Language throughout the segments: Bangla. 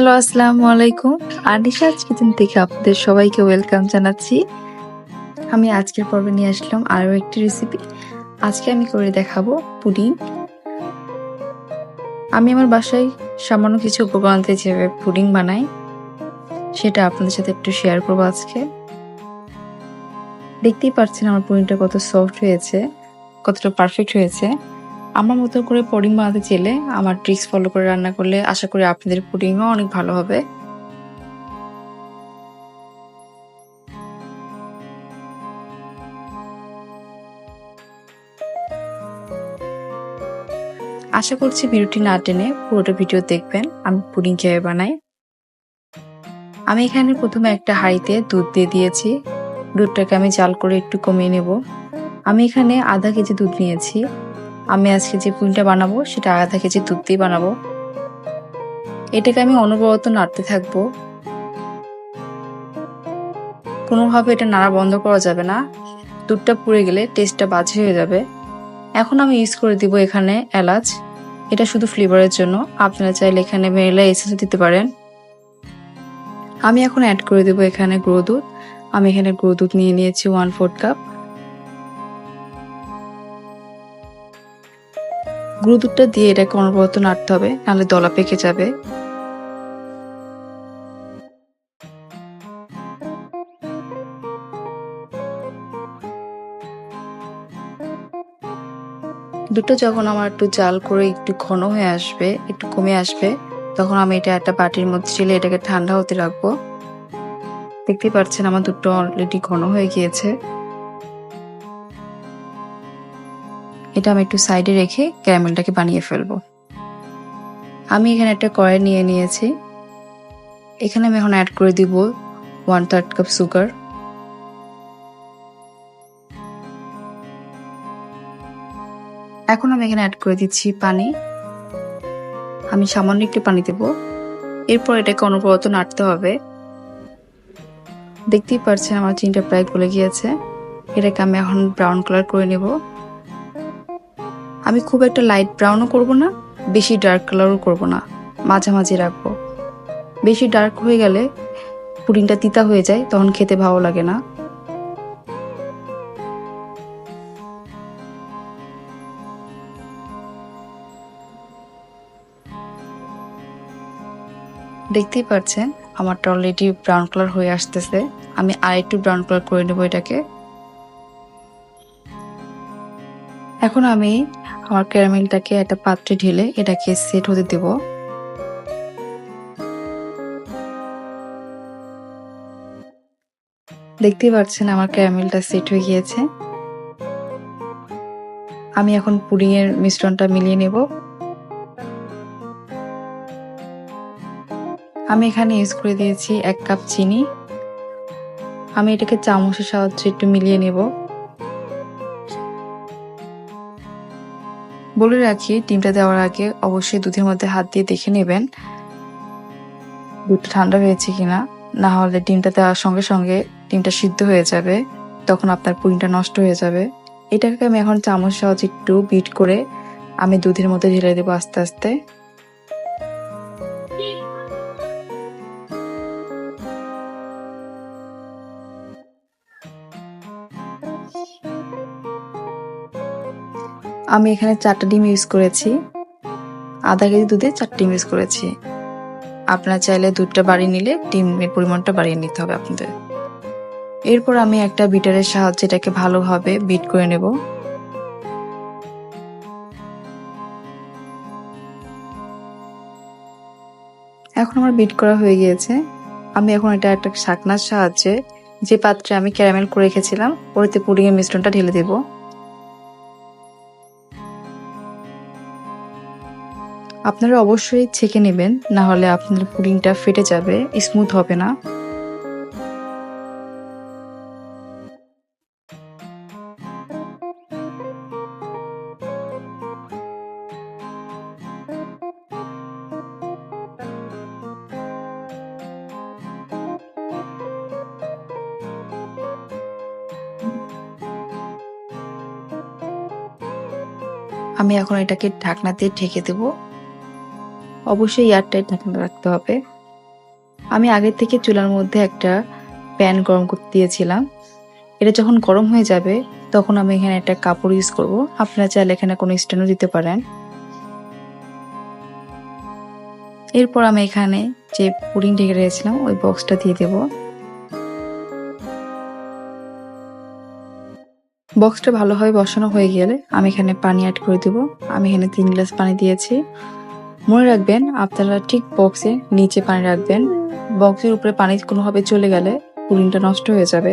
হ্যালো, আসসালামু আলাইকুম। আনিশাজ কিচেন থেকে আপনাদের সবাইকে ওয়েলকাম জানাচ্ছি। আমি আজকের পর্বে নিয়ে আসলাম আরও একটি রেসিপি আজকে আমি করে দেখাবো পুডিং আমি আমার বাসায় সামান্য কিছু উপকরণ দিয়ে যেভাবে পুডিং বানাই, সেটা আপনাদের সাথে একটু শেয়ার করব আজকে। দেখতেই পাচ্ছেন আমার পুডিংটা কত সফট হয়েছে, কতটা পারফেক্ট হয়েছে। আমার মতো করে পুডিং বানাতে চাইলে আমার ট্রিক্স ফলো করে রান্না করলে আশা করি আপনাদের পুডিংও অনেক ভালো হবে। আশা করছি ভিডিওটি না টেনে পুরোটা ভিডিও দেখবেন, আমি পুডিং কীভাবে বানাই। আমি এখানে প্রথমে একটা হাঁড়িতে দুধ দিয়ে দিয়েছি। দুধটাকে আমি জাল করে একটু কমিয়ে নেব। আমি এখানে আধা কেজি দুধ নিয়েছি। আমি আজকে যে পুডিংটা বানাবো, সেটা আধা কেজি দুধ দিয়ে বানাবো। এটাকে আমি অনবরত নাড়তে থাকব। কোনোভাবে এটা নাড়া বন্ধ করা যাবে না। দুধটা পুড়ে গেলে টেস্টটা বাজে হয়ে যাবে। এখন আমি ইউজ করে দিব এখানে এলাচ। এটা শুধু ফ্লেভারের জন্য। আপনারা চাইলে এখানে ভ্যানিলা এসেন্স দিতে পারেন। আমি এখন অ্যাড করে দেবো এখানে গুঁড়ো দুধ। আমি এখানে গুঁড়ো দুধ নিয়ে নিয়েছি ওয়ান ফোর্থ কাপ গুঁড়ো দুধটা দিয়ে এটাকে অনবরত নাড়তে হবে, নাহলে দলা পেকে যাবে। দুটো যখন আমার একটু জাল করে একটু ঘন হয়ে আসবে, একটু কমে আসবে, তখন আমি এটা একটা বাটির মধ্যে ছেলে এটাকে ঠান্ডা হতে রাখব। দেখতেই পাচ্ছেন আমার দুটো অলরেডি ঘন হয়ে গিয়েছে। এটা আমি একটু সাইডে রেখে ক্যারামেলটাকে বানিয়ে ফেলব। আমি এখানে একটা কড়াই নিয়ে নিয়েছি। এখানে আমি এখন অ্যাড করে দিব ওয়ান থার্ড কাপ সুগার এখন আমি এখানে অ্যাড করে দিচ্ছি পানি। আমি সামান্য একটু পানি দেব। এরপর এটাকে অনবরত নাড়তে হবে। দেখতেই পারছেন আমার চিনটা প্রায় গলে গিয়েছে। এটাকে আমি এখন ব্রাউন কালার করে নেব। আমি খুব একটা লাইট ব্রাউনও করব না, বেশি ডার্ক কালারও করব না, মাঝামাঝি রাখব। বেশি ডার্ক হয়ে গেলে পুডিংটা তিতা হয়ে যায়, তখন খেতে ভালো লাগে না। দেখতেই পাচ্ছেন আমারটা অলরেডি ব্রাউন কালার হয়ে আসতেছে। আমি আর একটু ব্রাউন কালার করে নেব এটাকে। এখন আমি আমার ক্যারামেলটাকে একটা পাত্রে ঢেলে এটাকে সেট হতে দেব। দেখতেই পাচ্ছেন আমার ক্যারামেলটা সেট হয়ে গিয়েছে। আমি এখন পুডিং এর মিশ্রণটা মিলিয়ে নেব। আমি এখানে ইউজ করে দিয়েছি এক কাপ চিনি। আমি এটাকে চামচের সাহায্যে একটু মিলিয়ে নেব। বলে রাখি, ডিমটা দেওয়ার আগে অবশ্যই দুধের মধ্যে হাত দিয়ে দেখে নেবেন দুধটা ঠান্ডা হয়েছে কিনা। না হলে ডিমটা দেওয়ার সঙ্গে সঙ্গে ডিমটা সিদ্ধ হয়ে যাবে, তখন আপনার পুরিনটা নষ্ট হয়ে যাবে। এটাকে আমি এখন চামচ সহজ একটু বিট করে আমি দুধের মধ্যে ঢেলে দেবো আস্তে আস্তে। আমি এখানে চারটা ডিম ইউজ করেছি। আধা কেজি দুধে চারটা ডিম ইউজ করেছি। আপনারা চাইলে দুধটা বাড়িয়ে নিলে ডিমের পরিমাণটা বাড়িয়ে নিতে হবে আপনাদের। এরপর আমি একটা বিটারের সাহায্যে এটাকে ভালোভাবে বিট করে নেব। এখন আমার বিট করা হয়ে গিয়েছে। আমি এখন এটা একটা শাকনার সাহায্যে যে পাত্রে আমি ক্যারামেল করে রেখেছিলাম, ওতে পুডিং এর মিশ্রণটা ঢেলে দেবো। আপনারা অবশ্যই ছেঁকে নেবেন, না হলে আপনার পুডিংটা ফেটে যাবে স্মুথ হবে না। আমি এখন এটাকে ঢাকনা দিয়ে ঢেকে দেবো। অবশ্যই এয়ারটাইট ঢাকনা রাখতে হবে। আমি আগের থেকে চুলার মধ্যে একটা প্যান গরম করতে দিয়েছিলাম। এটা যখন গরম হয়ে যাবে, তখন আমি এখানে একটা কাপড় ইউজ করব। আপনারা চাইলে এখানে কোনো স্ট্যান্ডও দিতে পারেন। এরপর আমি এখানে যে পুডিং ঢেকে রেখেছিলাম, ওই বক্সটা দিয়ে দেব। বক্সটা ভালোভাবে বসানো হয়ে গেলে আমি এখানে পানি অ্যাড করে দেব। আমি এখানে তিন গ্লাস পানি দিয়েছি। মনে রাখবেন, আপনারা ঠিক বক্সে নিচে পানি রাখবেন। বক্সের উপরে পানি কোনোভাবে চলে গেলে পুডিংটা নষ্ট হয়ে যাবে।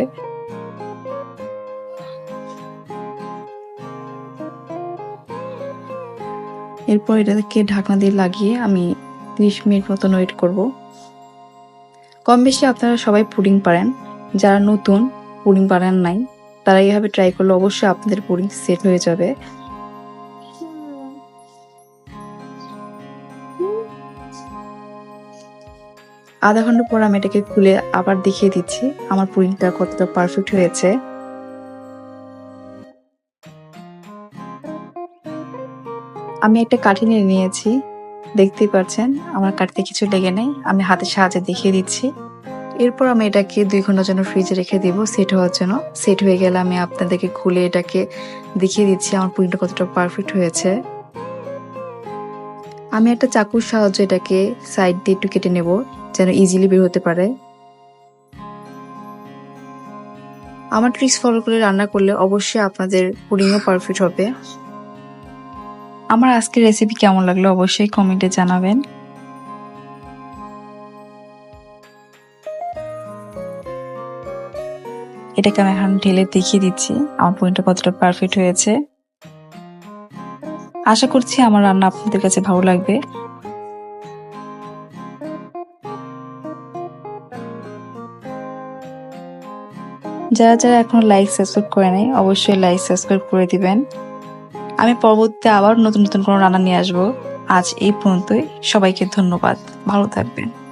এরপর এটাকে ঢাকনা দিয়ে লাগিয়ে আমি ত্রিশ মিনিট মতন ওয়েট করব। কম বেশি আপনারা সবাই পুডিং পারেন। যারা নতুন, পুডিং পারেন নাই, তারা এইভাবে ট্রাই করলে অবশ্যই আপনাদের পুডিং সেট হয়ে যাবে। আধা ঘণ্টা পর আমি এটাকে খুলে আবার দেখিয়ে দিচ্ছি। আমার পুডিংটা কতটা পারফেক্ট হয়েছে। আমি একটা কাঠি নিয়ে নিয়েছি। দেখতেই পাচ্ছেন, আমার কাটতে কিছু লেগে নেই। আমি হাতের সাহায্যে দেখিয়ে দিচ্ছি। এরপর আমি এটাকে দুই ঘণ্টার জন্য ফ্রিজে রেখে দিব সেট হওয়ার জন্য। সেট হয়ে গেলে আমি আপনাদেরকে খুলে এটাকে দেখিয়ে দিচ্ছি, আমার পুডিংটা কতটা পারফেক্ট হয়েছে। আমি একটা চাকুর সাহায্যে এটাকে সাইড দিয়ে একটু কেটে নেব। যেন ইজিলি বের হতে পারে। আমার ট্রিক্স ফলো করে রান্না করলে অবশ্যই আপনাদের পুডিংও পারফেক্ট হবে। আমার আজকের রেসিপি কেমন লাগল অবশ্যই কমেন্টে জানাবেন। এটাকে আমি এখন ঢেলে দেখিয়ে দিচ্ছি। আমার পুডিংটা কতটা পারফেক্ট হয়েছে। আশা করছি আমার রান্না আপনাদের কাছে ভালো লাগবে। যারা যারা এখনও লাইক সাবস্ক্রাইব করে নাই, অবশ্যই লাইক সাবস্ক্রাইব করে দিবেন। আমি পরবর্তীতে আবার নতুন নতুন কোনো রান্না নিয়ে আসব। আজ এই পর্যন্তই। সবাইকে ধন্যবাদ। ভালো থাকবেন।